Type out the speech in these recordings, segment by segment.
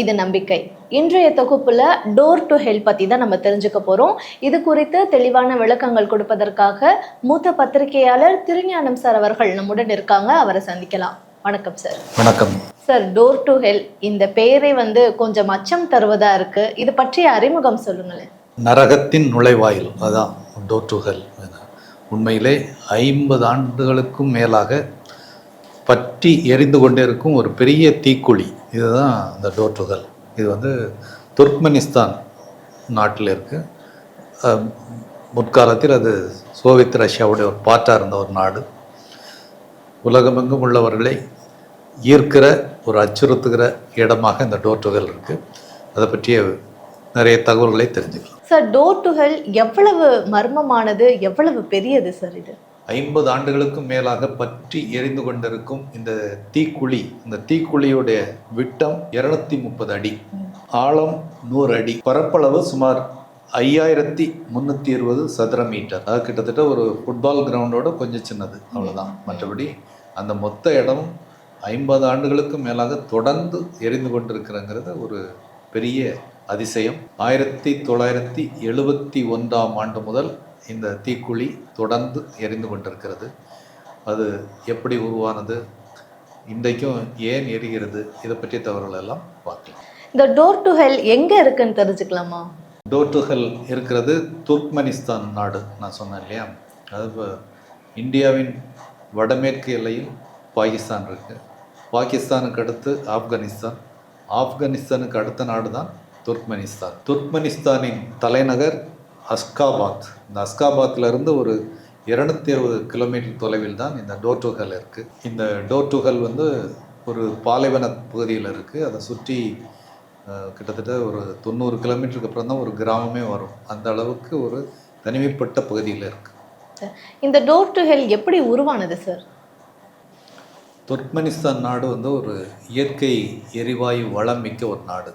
இது நம்பிக்கை. இன்றைய தொகுப்புல டோர் டு ஹெல்ப் பத்தி தான் நம்ம தெரிஞ்சுக்க போறோம். இது குறித்து தெளிவான விளக்கங்கள் கொடுப்பதற்காக மூத்த பத்திரிகையாளர் திருஞானம் சார் அவர்கள் நம்முடன் இருக்காங்க. அவரை சந்திக்கலாம். வணக்கம் சார் வணக்கம். சார் டோர் டு ஹெல்ப் இந்த பெயரே வந்து கொஞ்சம் அச்சம் தருவதா இருக்கு? இது பற்றிய அறிமுகம் சொல்லுங்களேன். நரகத்தின் நுழைவாயில் அதான் டோர் டு ஹெல் உண்மையிலே ஐம்பது ஆண்டுகளுக்கும் மேலாக பற்றி எரிந்து கொண்டே இருக்கும் ஒரு பெரிய தீக்குழி. இதுதான் இந்த டோர் இது வந்து துர்க்மெனிஸ்தான் நாட்டில் இருக்குது முற்காலத்தில் அது சோவியத் ரஷ்யாவுடைய ஒரு பாட்டாக இருந்த ஒரு நாடு. உலகமெங்கும் உள்ளவர்களை ஈர்க்கிற ஒரு அச்சுறுத்துகிற இடமாக இந்த டோர் இருக்குது அதை பற்றிய நிறைய தகவல்களை தெரிஞ்சுக்கலாம். சார் டோர் எவ்வளவு மர்மமானது? எவ்வளவு பெரியது சார் இது? ஐம்பது ஆண்டுகளுக்கும் மேலாக பற்றி எரிந்து கொண்டிருக்கும் இந்த தீக்குழி இந்த தீக்குழியுடைய விட்டம் இருநூத்தி முப்பது அடி. ஆழம் நூறு அடி. பரப்பளவு சுமார் ஐயாயிரத்தி முந்நூற்றி இருபது சதுர மீட்டர். அது கிட்டத்தட்ட ஒரு ஃபுட்பால் கிரவுண்டோட கொஞ்சம் சின்னது. அவ்வளோதான் மற்றபடி அந்த மொத்த இடம் ஐம்பது ஆண்டுகளுக்கும் மேலாக தொடர்ந்து எரிந்து கொண்டிருக்கிறங்கிறது ஒரு பெரிய அதிசயம். ஆயிரத்தி தொள்ளாயிரத்தி எழுபத்தி ஒன்றாம் ஆண்டு முதல் இந்த தீக்குழி தொடர்ந்து எரிந்து கொண்டிருக்கிறது. அது எப்படி உருவானது? இன்றைக்கும் ஏன் எரிகிறது? இதை பற்றிய தகவல்கள் எல்லாம் பார்க்கலாம். இந்த டோர் டு ஹெல் எங்க இருக்குன்னு தெரிஞ்சுக்கலாமா? டோர்டுகல் இருக்கிறது துர்க்மெனிஸ்தான் நாடு நான் சொன்னேன் இல்லையா? அது இந்தியாவின் வடமேற்கு எல்லையில் பாகிஸ்தான் இருக்குது பாகிஸ்தானுக்கு அடுத்து ஆப்கானிஸ்தான். ஆப்கானிஸ்தானுக்கு அடுத்த நாடு தான் துர்க்மெனிஸ்தான். துர்க்மெனிஸ்தானின் தலைநகர் அஸ்காபாத் இந்த அஸ்காபாத்ல இருந்து ஒரு இருநூத்தி அறுபது கிலோமீட்டர் தொலைவில் தான் இந்த டோர்டுகல் இருக்குது இந்த டோர்டுகல் வந்து ஒரு பாலைவன பகுதியில் இருக்குது அதை சுற்றி கிட்டத்தட்ட ஒரு தொண்ணூறு கிலோமீட்டருக்கு அப்புறம் தான் ஒரு கிராமமே வரும். அந்த அளவுக்கு ஒரு தனிமைப்பட்ட பகுதியில் இருக்குது இந்த டோர் டு ஹெல் எப்படி உருவானது சார்? துர்க்மெனிஸ்தான் நாடு வந்து ஒரு இயற்கை எரிவாயு வளம் மிக்க ஒரு நாடு.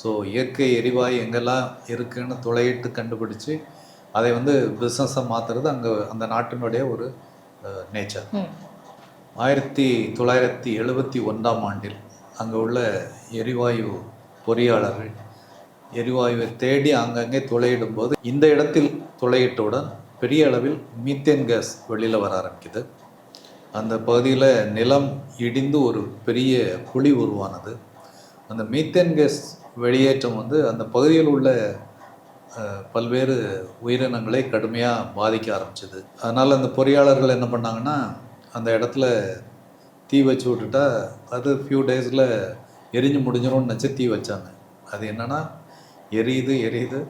ஸோ இயற்கை எரிவாயு எங்கெல்லாம் இருக்குன்னு துளையிட்டு கண்டுபிடிச்சு அதை வந்து பிஸ்னஸாக மாற்றுறது அங்கே அந்த நாட்டினுடைய ஒரு நேச்சர். ஆயிரத்தி தொள்ளாயிரத்தி எழுபத்தி ஒன்றாம் ஆண்டில் அங்கே உள்ள எரிவாயு பொறியாளர்கள் எரிவாயுவை தேடி அங்கங்கே துளையிடும்போது இந்த இடத்தில் துளையிட்டவுடன் பெரிய அளவில் மீத்தேன் கேஸ் வெளியில் வர ஆரம்பிக்குது. அந்த பகுதியில் நிலம் இடிந்து ஒரு பெரிய குழி உருவானது. அந்த மீத்தேன் கேஸ் வெளியேற்றம் வந்து அந்த பகுதியில் உள்ள பல்வேறு உயிரினங்களை கடுமையாக பாதிக்க ஆரம்பிச்சது. அதனால் அந்த பொறியாளர்கள் என்ன பண்ணாங்கன்னா அந்த இடத்துல தீ வச்சு விட்டுட்டா அது ஃபியூ டேஸில் எரிஞ்சு முடிஞ்சிடும்னு நினச்சி தீ வச்சாங்க. அது என்னென்னா எரியுது எரியுது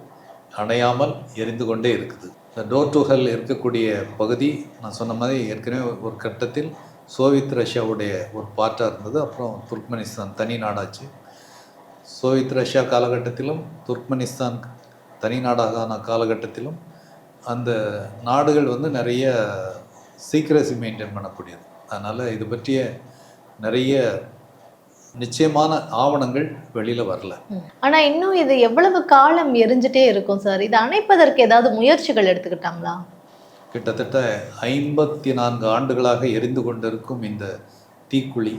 அணையாமல் எரிந்து கொண்டே இருக்குது. இந்த டோர் டு ஹெல் இருக்கக்கூடிய பகுதி நான் சொன்ன மாதிரி ஏற்கனவே ஒரு கட்டத்தில் சோவியத் ரஷ்யாவுடைய ஒரு பார்ட்டாக இருந்தது. அப்புறம் துர்க்மெனிஸ்தான் தனி நாடாச்சு. சோவியத் ரஷ்யா காலகட்டத்திலும் துர்க்மெனிஸ்தான் தனி நாடான காலகட்டத்திலும் அந்த நாடுகள் வந்து நிறைய சீக்ரஸி மெயின்டைன் பண்ணக்கூடியது. அதனால் இது பற்றிய நிறைய நிச்சயமான ஆவணங்கள் வெளியில் வரல. ம். ஆனா இன்னும் இது எவ்வளவு காலம் எரிஞ்சிட்டே இருக்கும் சார்? இதை அணைப்பதற்கு ஏதாவது முயற்சிகள் எடுத்துக்கிட்டாங்களா? கிட்டத்தட்ட ஐம்பத்தி நான்கு ஆண்டுகளாக எரிந்து கொண்டிருக்கும் இந்த தீக்குழி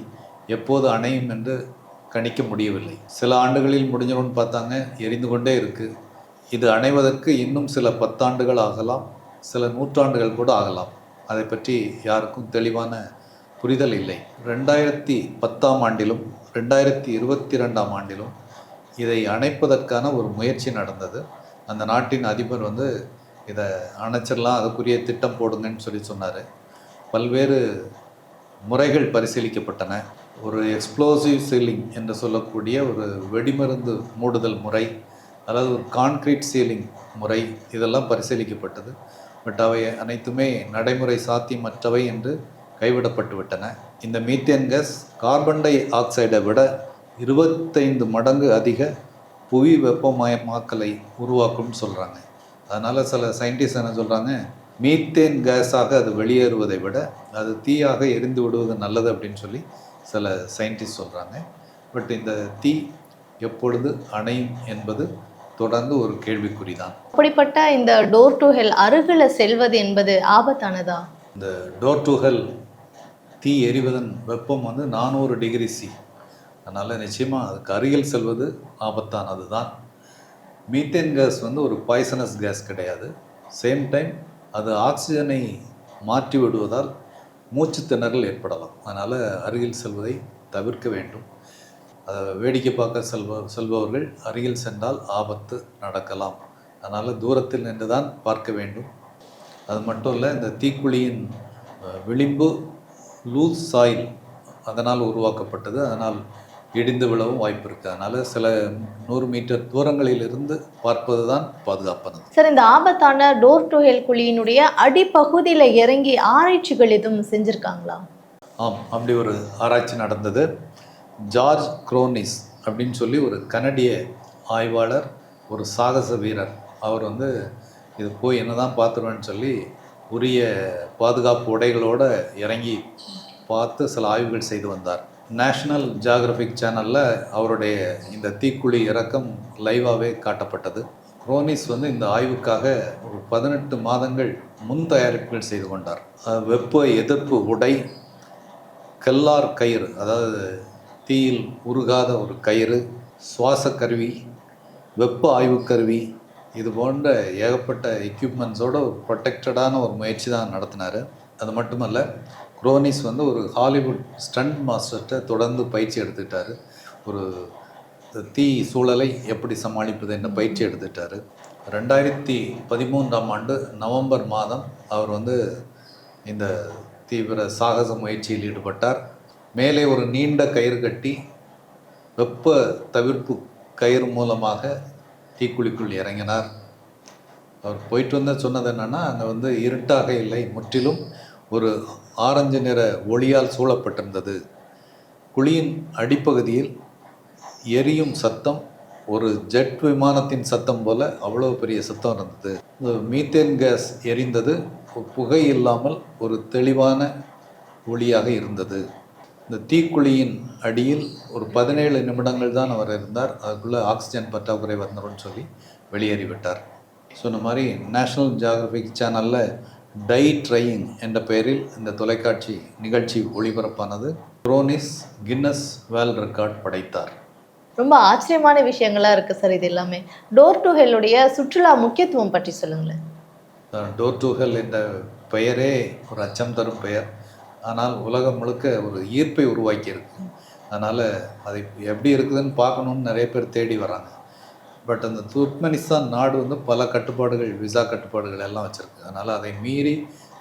எப்போது அணையும் என்று கணிக்க முடியவில்லை. சில ஆண்டுகளில் முடிஞ்சிடும்னு பார்த்தாங்க எரிந்து கொண்டே இருக்கு. இது அணைவதற்கு இன்னும் சில பத்தாண்டுகள் ஆகலாம் சில நூற்றாண்டுகள் கூட ஆகலாம். அதை பற்றி யாருக்கும் தெளிவான புரிதல் இல்லை. ரெண்டாயிரத்தி பத்தாம் ஆண்டிலும் ரெண்டாயிரத்தி இருபத்தி ரெண்டாம் ஆண்டிலும் இதை அணைப்பதற்கான ஒரு முயற்சி நடந்தது. அந்த நாட்டின் அதிபர் வந்து இதை அணைச்சிடலாம் அதுக்குரிய திட்டம் போடுங்கன்னு சொல்லி சொன்னார். பல்வேறு முறைகள் பரிசீலிக்கப்பட்டன. ஒரு எக்ஸ்ப்ளோசிவ் சீலிங் என்று சொல்லக்கூடிய ஒரு வெடிமருந்து மூடுதல் முறை அதாவது ஒரு கான்கிரீட் சீலிங் முறை இதெல்லாம் பரிசீலிக்கப்பட்டது. பட் அவை அனைத்துமே நடைமுறை சாத்தியமற்றவை என்று கைவிடப்பட்டு விட்டன. இந்த மீத்தேன் கேஸ் கார்பன் டை ஆக்சைடை விட இருபத்தைந்து மடங்கு அதிக புவி வெப்பமயமாக்கலை உருவாக்கும்னு சொல்கிறாங்க அதனால் சில சயின்டிஸ்ட் என்ன சொல்கிறாங்க மீத்தேன் கேஸாக அது வெளியேறுவதை விட அது தீயாக எரிந்து விடுவது நல்லது அப்படின்னு சொல்லி சில சயின்டிஸ்ட் சொல்கிறாங்க பட் இந்த தீ எப்பொழுது அணையும் என்பது தொடர்ந்து ஒரு கேள்விக்குறி தான் அப்படிப்பட்ட இந்த டோர் டு ஹெல் அருகில செல்வது என்பது ஆபத்தானதா? இந்த டோர் டு ஹெல் தீ எரிவதன் வெப்பம் வந்து நானூறு டிகிரி சி அதனால் நிச்சயமாக அதுக்கு அருகில் செல்வது ஆபத்தானது தான் மீத்தேன் கேஸ் வந்து ஒரு பாய்சனஸ் கேஸ் கிடையாது. சேம் டைம் அது ஆக்சிஜனை மாற்றி விடுவதால் மூச்சு திணறல் ஏற்படலாம். அதனால் அருகில் செல்வதை தவிர்க்க வேண்டும். அதை வேடிக்கை பார்க்க செல்வ செல்பவர்கள் அருகில் சென்றால் ஆபத்து நடக்கலாம். அதனால் தூரத்தில் நின்று தான் பார்க்க வேண்டும். அது மட்டும் இல்லை இந்த தீக்குழியின் விளிம்பு லூஸ் சாயில் அதனால் உருவாக்கப்பட்டது. அதனால் இடிந்து விழவும் வாய்ப்பு இருக்குது அதனால் சில நூறு மீட்டர் தூரங்களிலிருந்து பார்ப்பது தான் பாதுகாப்பானது. சார் இந்த ஆபத்தான டோர் டு ஹெல் குழியினுடைய அடிப்பகுதியில் இறங்கி ஆராய்ச்சிகள் எதுவும் செஞ்சுருக்காங்களா? ஆம் அப்படி ஒரு ஆராய்ச்சி நடந்தது. ஜார்ஜ் குரோனிஸ் அப்படின்னு சொல்லி ஒரு கனடிய ஆய்வாளர் ஒரு சாகச வீரர். அவர் வந்து இது போய் என்னதான் பார்த்துருவேன்னு சொல்லி உரிய பாதுகாப்பு உடைகளோடு இறங்கி பார்த்து சில ஆய்வுகள் செய்து வந்தார். நேஷ்னல் ஜாகிரபிக் சேனலில் அவருடைய இந்த தீக்குழி இறக்கம் லைவாகவே காட்டப்பட்டது. குரோனிஸ் வந்து இந்த ஆய்வுக்காக ஒரு பதினெட்டு மாதங்கள் முன் தயாரிப்புகள் செய்து கொண்டார். வெப்ப எதிர்ப்பு உடை கல்லார் கயிறு அதாவது தீயில் உருகாத ஒரு கயிறு சுவாச கருவி வெப்ப ஆய்வு கருவி இது போன்ற ஏகப்பட்ட எக்யூப்மெண்ட்ஸோட ஒரு ப்ரொடெக்டடான ஒரு முயற்சி தான் நடத்தினார். அது மட்டுமல்ல குரோனிஸ் வந்து ஒரு ஹாலிவுட் ஸ்டண்ட் மாஸ்டர்கிட்ட தொடர்ந்து பயிற்சி எடுத்துக்கிட்டாரு. ஒரு தீ சூழலை எப்படி சமாளிப்பது என்ற பயிற்சி எடுத்துட்டாரு ரெண்டாயிரத்தி பதிமூன்றாம் ஆண்டு நவம்பர் மாதம் அவர் வந்து இந்த தீவிர சாகச முயற்சியில் ஈடுபட்டார். மேலே ஒரு நீண்ட கயிறு கட்டி வெப்ப தவிர்ப்பு கயிறு மூலமாக தீக்குழிக்குள் இறங்கினார். அவர் போயிட்டு வந்து சொன்னது என்னன்னா அங்கே வந்து இருட்டாக இல்லை முற்றிலும் ஒரு ஆரஞ்சு நிற ஒளியால் சூழப்பட்டிருந்தது. குழியின் அடிப்பகுதியில் எரியும் சத்தம் ஒரு ஜெட் விமானத்தின் சத்தம் போல அவ்வளோ பெரிய சத்தம் இருந்தது. இந்த மீத்தேன் கேஸ் எரிந்தது. புகை இல்லாமல் ஒரு தெளிவான ஒளியாக இருந்தது. இந்த தீக்குழியின் அடியில் ஒரு பதினேழு நிமிடங்கள் தான் அவர் இருந்தார். அதுக்குள்ளே ஆக்சிஜன் பற்றாக்குறை வந்துடும் சொல்லி வெளியேறிவிட்டார். ஸோ இந்த மாதிரி நேஷ்னல் ஜியாகிரபிக் சேனலில் டை ட்ரையிங் என்ற பெயரில் இந்த தொலைக்காட்சி நிகழ்ச்சி ஒளிபரப்பானது. குரோனிஸ் கின்னஸ் வேர்ல்ட் ரெக்கார்ட் படைத்தார். ரொம்ப ஆச்சரியமான விஷயங்களா இருக்கு சார் இது எல்லாமே. டோர் டு ஹெல்லுடைய சுற்றுலா முக்கியத்துவம் பற்றி சொல்லுங்களேன். டோர் டு ஹெல் என்ற பெயரே ஒரு அச்சம் தரும் பெயர். ஆனால் உலகம் முழுக்க ஒரு ஈர்ப்பை உருவாக்கியிருக்கு. அதனால் அது எப்படி இருக்குதுன்னு பார்க்கணுன்னு நிறைய பேர் தேடி வராங்க. பட் அந்த துர்க்மெனிஸ்தான் நாடு வந்து பல கட்டுப்பாடுகள் விசா கட்டுப்பாடுகள் எல்லாம் வச்சுருக்கு. அதனால் அதை மீறி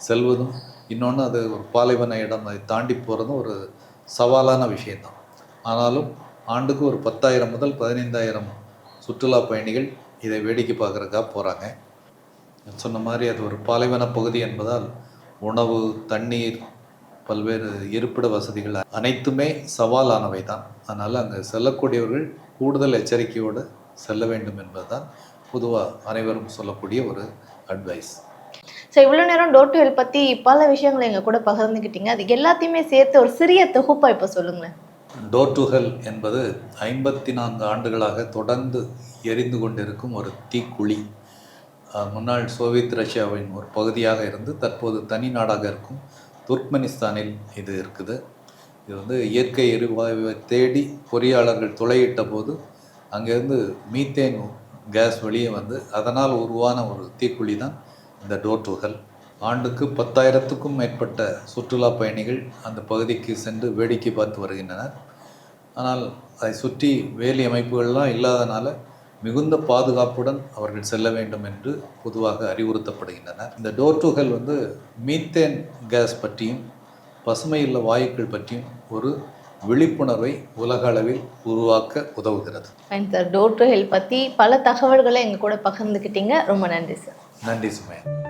செல்வதும் இன்னொன்று அது ஒரு பாலைவன இடம் அதை தாண்டி போகிறதும் ஒரு சவாலான விஷயந்தான் ஆனாலும் ஆண்டுக்கு ஒரு பத்தாயிரம் முதல் பதினைந்தாயிரம் சுற்றுலா பயணிகள் இதை வேடிக்கை பார்க்குறதுக்காக போகிறாங்க சொன்ன மாதிரி அது ஒரு பாலைவன பகுதி என்பதால் உணவு தண்ணீர் பல்வேறு இருப்பிட வசதிகள் அனைத்துமே சவாலானவை தான் அதனால் அங்கே செல்லக்கூடியவர்கள் கூடுதல் எச்சரிக்கையோடு செல்ல வேண்டும் என்பதுதான் பொதுவாக அனைவரும் சொல்லக்கூடிய ஒரு அட்வைஸ் ஸோ இவ்வளோ நேரம் டோர் டு பற்றி பல விஷயங்களை எங்கள் கூட பகிர்ந்துக்கிட்டீங்க அது எல்லாத்தையுமே சேர்த்து ஒரு சிறிய தொகுப்பா இப்போ சொல்லுங்களேன். டோர் டு ஹெல் என்பது ஐம்பத்தி நான்கு ஆண்டுகளாக தொடர்ந்து எரிந்து கொண்டிருக்கும் ஒரு தீக்குழி. முன்னாள் சோவியத் ரஷ்யாவின் ஒரு பகுதியாக இருந்து தற்போது தனி நாடாக இருக்கும் துர்க்மெனிஸ்தானில் இது இருக்குது. இது வந்து இயற்கை எரிவாயுவை தேடி பொறியாளர்கள் துளையிட்ட போது அங்கேருந்து மீத்தேன் கேஸ் வெளியே வந்து அதனால் உருவான ஒரு தீக்குழி தான் இந்த டோர் ஆண்டுக்கு பத்தாயிரத்துக்கும் மேற்பட்ட சுற்றுலா பயணிகள் அந்த பகுதிக்கு சென்று வேடிக்கை பார்த்து வருகின்றனர். ஆனால் அதை சுற்றி வேலி அமைப்புகள்லாம் இல்லாதனால மிகுந்த பாதுகாப்புடன் அவர்கள் செல்ல வேண்டும் என்று பொதுவாக அறிவுறுத்தப்படுகின்றனர். இந்த டோர் வந்து மீத்தேன் கேஸ் பற்றியும் பசுமையுள்ள வாயுக்கள் பற்றியும் ஒரு விழிப்புணர்வை உலக அளவில் உருவாக்க உதவுகிறது. Fine sir door to hell பற்றி பல தகவல்களை எங்கள் கூட பகிர்ந்துக்கிட்டீங்க ரொம்ப நன்றி சார் நன்றி சுமையா.